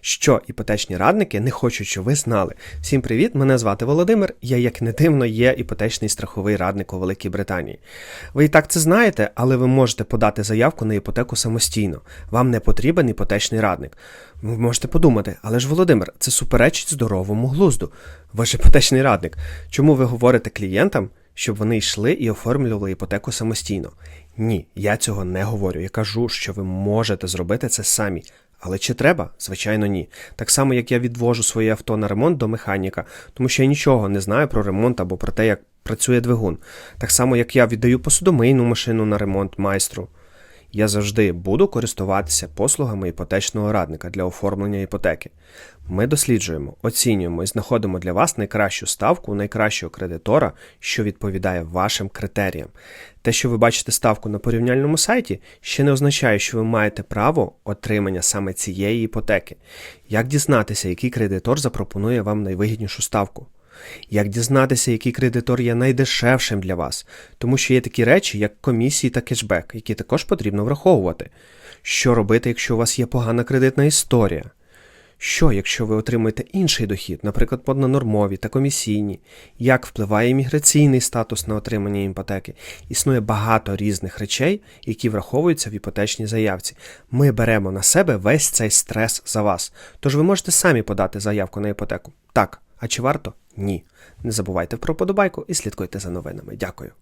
що іпотечні радники не хочуть, щоб ви знали. Всім привіт! Мене звати Володимир. Я, як не дивно, є іпотечний страховий радник у Великій Британії. Ви і так це знаєте, але ви можете подати заявку на іпотеку самостійно. Вам не потрібен іпотечний радник. Ви можете подумати, але ж Володимир, це суперечить здоровому глузду. Ж іпотечний радник. Чому ви говорите клієнтам, щоб вони йшли і оформлювали іпотеку самостійно? Ні, я цього не говорю. Я кажу, що ви можете зробити це самі. Але чи треба? Звичайно, ні. Так само, як я відвожу своє авто на ремонт до механіка, тому що я нічого не знаю про ремонт або про те, як працює двигун. Так само, як я віддаю посудомийну машину на ремонт майстру. Я завжди буду користуватися послугами іпотечного радника для оформлення іпотеки. Ми досліджуємо, оцінюємо і знаходимо для вас найкращу ставку найкращого кредитора, що відповідає вашим критеріям. Те, що ви бачите ставку на порівняльному сайті, ще не означає, що ви маєте право отримання саме цієї іпотеки. Як дізнатися, який кредитор запропонує вам найвигіднішу ставку? Як дізнатися, який кредитор є найдешевшим для вас, тому що є такі речі, як комісії та кешбек, які також потрібно враховувати. Що робити, якщо у вас є погана кредитна історія? Що, якщо ви отримуєте інший дохід, наприклад, поднонормові та комісійні? Як впливає імміграційний статус на отримання іпотеки? Існує багато різних речей, які враховуються в іпотечній заявці. Ми беремо на себе весь цей стрес за вас. Тож ви можете самі подати заявку на іпотеку. Так, а чи варто? Ні. Не забувайте про подобайку і слідкуйте за новинами. Дякую.